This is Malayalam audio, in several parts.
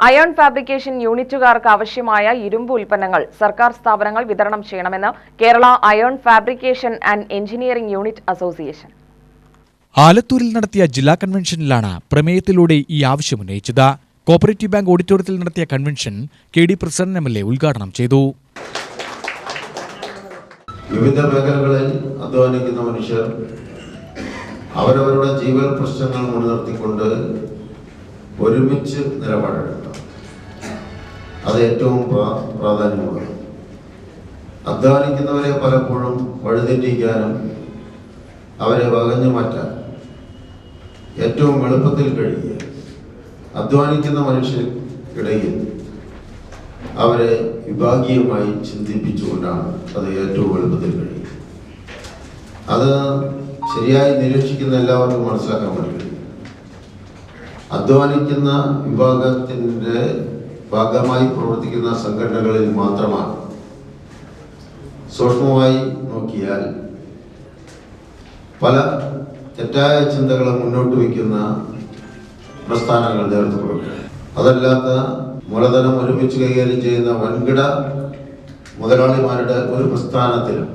അയൺ ഫാബ്രിക്കേഷൻ യൂണിറ്റുകാർക്ക് ആവശ്യമായ ഇരുമ്പ് ഉൽപ്പന്നങ്ങൾ സർക്കാർ സ്ഥാപനങ്ങൾ വിതരണം ചെയ്യണമെന്ന് Kerala iron fabrication and engineering unit association. ആലത്തൂരിൽ നടത്തിയ ജില്ലാ കൺവെൻഷനിലാണ് പ്രമേയത്തിലൂടെ ഈ ആവശ്യം ഉന്നയിച്ചത്. കോപ്പറേറ്റീവ് ബാങ്ക് ഓഡിറ്റോറിയത്തിൽ നടത്തിയ convention K D president M L A ഉദ്ഘാടനം ചെയ്തു. വിവിധ മേഖലകളിൽ അധ്വാനിക്കുന്ന മനുഷ്യർ അവരവരുടെ ജീവൻ പ്രശ്നങ്ങൾ മുൻനിർത്തിക്കൊണ്ട് ഒരുമിച്ച് നിലപാടെടുക്കണം. അത് ഏറ്റവും പ്രാ- പ്രാധാന്യമുള്ളത്. അധ്വാനിക്കുന്നവരെ പലപ്പോഴും വഴിതെറ്റിക്കാനും അവരെ വകഞ്ഞു മാറ്റാൻ ഏറ്റവും എളുപ്പത്തിൽ കഴിയുക. അധ്വാനിക്കുന്ന മനുഷ്യർക്കിടയിൽ അവരെ വിഭാഗീയമായി ചിന്തിപ്പിച്ചുകൊണ്ടാണ് അത് ഏറ്റവും എളുപ്പത്തിൽ കഴിയുക. അത് ശരിയായി നിരീക്ഷിക്കുന്ന എല്ലാവർക്കും മനസ്സിലാക്കാൻ പറ്റും. അധ്വാനിക്കുന്ന വിഭാഗത്തിന്റെ ഭാഗമായി പ്രവർത്തിക്കുന്ന സംഘടനകളിൽ മാത്രമാണ്. സൂക്ഷ്മമായി നോക്കിയാൽ പല തെറ്റായ ചിന്തകളെ മുന്നോട്ട് വയ്ക്കുന്ന പ്രസ്ഥാനങ്ങൾ നേരത്തെ അതല്ലാത്ത മൂലധനം ഒരുമിച്ച് കൈകാര്യം ചെയ്യുന്ന വൻകിട മുതലാളിമാരുടെ ഒരു പ്രസ്ഥാനത്തിലും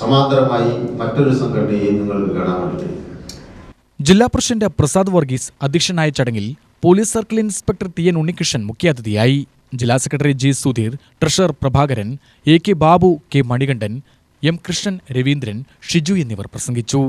സമാന്തരമായി മറ്റൊരു സംഘടനയെയും നിങ്ങൾക്ക് കാണാൻ കഴിയും ജില്ലാ പ്രസിഡന്റ് പ്രസാദ് വർഗീസ് അധ്യക്ഷനായ ചടങ്ങിൽ police circle inspector T N Unnikrishnan മുഖ്യാതിഥിയായി. ജില്ലാ secretary G Sudheer treasurer Prabhakaran A K Babu K Manikandan M Krishnan Raveendran Shiju എന്നിവർ പ്രസംഗിച്ചു.